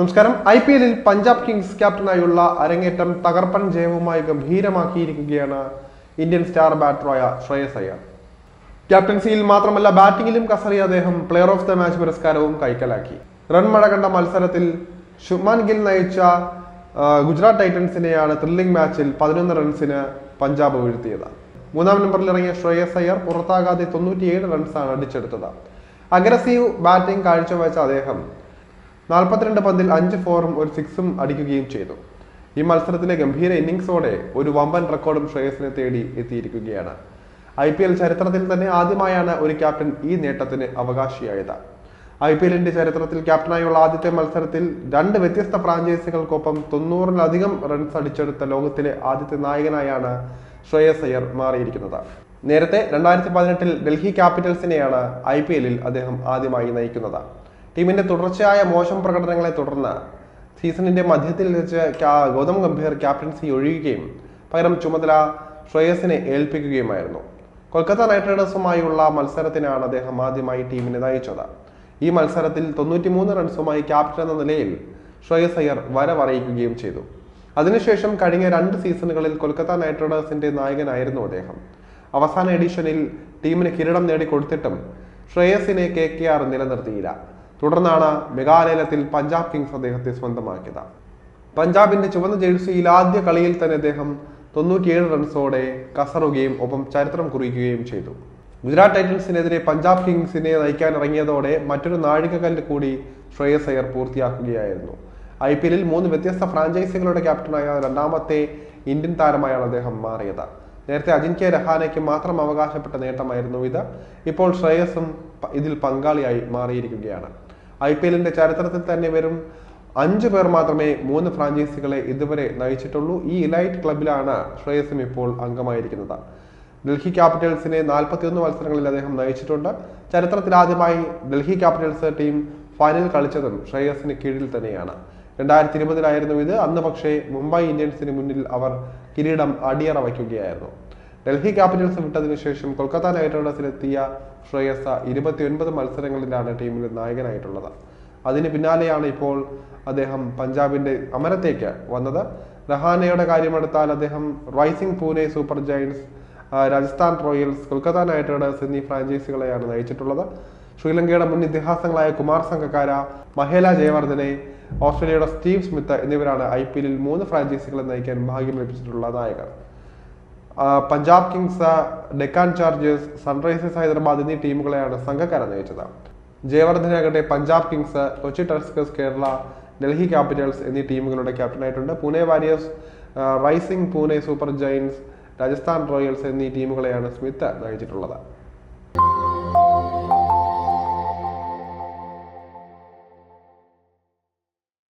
നമസ്കാരം. I P എല്ലിൽ Punjab Kings ക്യാപ്റ്റനായുള്ള അരങ്ങേറ്റം തകർപ്പൻ ജയവുമായി ഗംഭീരമാക്കിയിരിക്കുകയാണ് ഇന്ത്യൻ സ്റ്റാർ ബാറ്ററായ ശ്രേയസ് അയ്യർ. ക്യാപ്റ്റൻസിയിൽ മാത്രമല്ല ബാറ്റിംഗിലും കസറിയ അദ്ദേഹം പ്ലെയർ ഓഫ് ദ മാച്ച് പുരസ്കാരവും കൈക്കലാക്കി. റൺ മഴ കണ്ട മത്സരത്തിൽ ശുഭ്മാൻ ഗിൽ നയിച്ച ഗുജറാത്ത് ടൈറ്റൻസിനെയാണ് ത്രില്ലിംഗ് മാച്ചിൽ പതിനൊന്ന് റൺസിന് പഞ്ചാബ് വീഴ്ത്തിയത്. മൂന്നാം നമ്പറിൽ ഇറങ്ങിയ ശ്രേയസ് അയ്യർ പുറത്താകാതെ തൊണ്ണൂറ്റിയേഴ് റൺസാണ് അടിച്ചെടുത്തത്. അഗ്രസീവ് ബാറ്റിംഗ് കാഴ്ചവെച്ച അദ്ദേഹം നാൽപ്പത്തിരണ്ട് പന്തിൽ അഞ്ച് ഫോറും ഒരു സിക്സും അടിക്കുകയും ചെയ്തു. ഈ മത്സരത്തിലെ ഗംഭീര ഇന്നിംഗ്സോടെ ഒരു വമ്പൻ റെക്കോർഡും ശ്രേയസിനെ തേടി എത്തിയിരിക്കുകയാണ്. ഐ പി എൽ ചരിത്രത്തിൽ തന്നെ ആദ്യമായാണ് ഒരു ക്യാപ്റ്റൻ ഈ നേട്ടത്തിന് അവകാശിയായത്. ഐ പി എല്ലിന്റെ ചരിത്രത്തിൽ ക്യാപ്റ്റനായുള്ള ആദ്യത്തെ മത്സരത്തിൽ രണ്ട് വ്യത്യസ്ത ഫ്രാഞ്ചൈസികൾക്കൊപ്പം തൊണ്ണൂറിലധികം റൺസ് അടിച്ചെടുത്ത ലോകത്തിലെ ആദ്യത്തെ നായകനായാണ് ശ്രേയസ് അയ്യർ മാറിയിരിക്കുന്നത്. നേരത്തെ രണ്ടായിരത്തി പതിനെട്ടിൽ ഡൽഹി ക്യാപിറ്റൽസിനെയാണ് ഐ പി എല്ലിൽ അദ്ദേഹം ആദ്യമായി നയിക്കുന്നത്. ടീമിന്റെ തുടർച്ചയായ മോശം പ്രകടനങ്ങളെ തുടർന്ന് സീസണിന്റെ മധ്യത്തിൽ വെച്ച് ഗൗതം ഗംഭീർ ക്യാപ്റ്റൻസി ഒഴിയുകയും പകരം ചുമതല ശ്രേയസിനെ ഏൽപ്പിക്കുകയുമായിരുന്നു. കൊൽക്കത്ത നൈറ്റ് റൈഡേഴ്സുമായുള്ള മത്സരത്തിനാണ് അദ്ദേഹം ആദ്യമായി ടീമിനെ നയിച്ചത്. ഈ മത്സരത്തിൽ തൊണ്ണൂറ്റിമൂന്ന് റൺസുമായി ക്യാപ്റ്റൻ എന്ന നിലയിൽ ശ്രേയസ് അയ്യർ വരവറിയിക്കുകയും ചെയ്തു. അതിനുശേഷം കഴിഞ്ഞ രണ്ട് സീസണുകളിൽ കൊൽക്കത്ത നൈറ്റ് റൈഡേഴ്സിന്റെ നായകനായിരുന്നു അദ്ദേഹം. അവസാന എഡിഷനിൽ ടീമിന് കിരീടം നേടിക്കൊടുത്തിട്ടും ശ്രേയസിനെ കെ കെ ആർ നിലനിർത്തിയില്ല. തുടർന്നാണ് മെഗാലയലത്തിൽ പഞ്ചാബ് കിങ്സ് അദ്ദേഹത്തെ സ്വന്തമാക്കിയത്. പഞ്ചാബിന്റെ ചുവന്ന ജേഴ്സിയിൽ ആദ്യ കളിയിൽ തന്നെ അദ്ദേഹം തൊണ്ണൂറ്റിയേഴ് റൺസോടെ കസറുകയും ഒപ്പം ചരിത്രം കുറിക്കുകയും ചെയ്തു. ഗുജറാത്ത് ടൈറ്റൻസിനെതിരെ പഞ്ചാബ് കിങ്സിനെ നയിക്കാൻ ഇറങ്ങിയതോടെ മറ്റൊരു നാഴികക്കല്ല് കൂടി ശ്രേയസ് അയ്യർ പൂർത്തിയാക്കുകയായിരുന്നു. ഐ പി എല്ലിൽ മൂന്ന് വ്യത്യസ്ത ഫ്രാഞ്ചൈസികളുടെ ക്യാപ്റ്റനായ രണ്ടാമത്തെ ഇന്ത്യൻ താരമായാണ് അദ്ദേഹം മാറിയത്. നേരത്തെ അജിൻക്യ രഹാനയ്ക്ക് മാത്രം അവകാശപ്പെട്ട നേട്ടമായിരുന്നു ഇത്. ഇപ്പോൾ ശ്രേയസും ഇതിൽ പങ്കാളിയായി മാറിയിരിക്കുകയാണ്. ഐ പി എല്ലിന്റെ ചരിത്രത്തിൽ തന്നെ വെറും അഞ്ചു പേർ മാത്രമേ മൂന്ന് ഫ്രാഞ്ചൈസികളെ ഇതുവരെ നയിച്ചിട്ടുള്ളൂ. ഈ ഇലൈറ്റ് ക്ലബിലാണ് ശ്രേയസും ഇപ്പോൾ അംഗമായിരിക്കുന്നത്. ഡൽഹി ക്യാപിറ്റൽസിനെ നാൽപ്പത്തിയൊന്ന് മത്സരങ്ങളിൽ അദ്ദേഹം നയിച്ചിട്ടുണ്ട്. ചരിത്രത്തിൽ ആദ്യമായി ഡൽഹി ക്യാപിറ്റൽസ് ടീം ഫൈനൽ കളിച്ചതും ശ്രേയസിന് കീഴിൽ തന്നെയാണ്. രണ്ടായിരത്തി ഇരുപതിലായിരുന്നു ഇത്. അന്ന് പക്ഷേ മുംബൈ ഇന്ത്യൻസിന് മുന്നിൽ അവർ കിരീടം അടിയറ വയ്ക്കുകയായിരുന്നു. ഡൽഹി ക്യാപിറ്റൽസ് വിട്ടതിനു ശേഷം കൊൽക്കത്ത നൈറ്റ് റൈഡേഴ്സിലെത്തിയ ശ്രേയസ ഇരുപത്തിയൊൻപത് മത്സരങ്ങളിലാണ് ടീമിൽ നായകനായിട്ടുള്ളത്. അതിന് പിന്നാലെയാണ് ഇപ്പോൾ അദ്ദേഹം പഞ്ചാബിന്റെ അമരത്തേക്ക് വന്നത്. രഹാനയുടെ കാര്യമെടുത്താൽ അദ്ദേഹം Rising Pune Super Giants Rajasthan Royals Kolkata Knight Riders എന്നീ ഫ്രാഞ്ചൈസികളെയാണ് നയിച്ചിട്ടുള്ളത്. ശ്രീലങ്കയുടെ മുൻ ഇതിഹാസങ്ങളായ കുമാർ സംഘക്കാര മഹേല ജയവർദ്ധനെ ഓസ്ട്രേലിയയുടെ സ്റ്റീവ് സ്മിത്ത് എന്നിവരാണ് ഐ പി എല്ലിൽ മൂന്ന് ഫ്രാഞ്ചൈസികളെ നയിക്കാൻ ഭാഗ്യം ലഭിച്ചിട്ടുള്ള നായകർ. Punjab Kings Deccan Chargers Sunrisers Hyderabad എന്നീ ടീമുകളെയാണ് സംഘക്കാരൻ നയിച്ചത്. ജയവർദ്ധനാകട്ടെ Punjab Kings Kochi Tuskers Kerala Delhi Capitals എന്നീ ടീമുകളുടെ ക്യാപ്റ്റനായിട്ടുണ്ട്. Pune Warriors Rising Pune Super Giants Rajasthan Royals എന്നീ ടീമുകളെയാണ് സ്മിത്ത് നയിച്ചിട്ടുള്ളത്.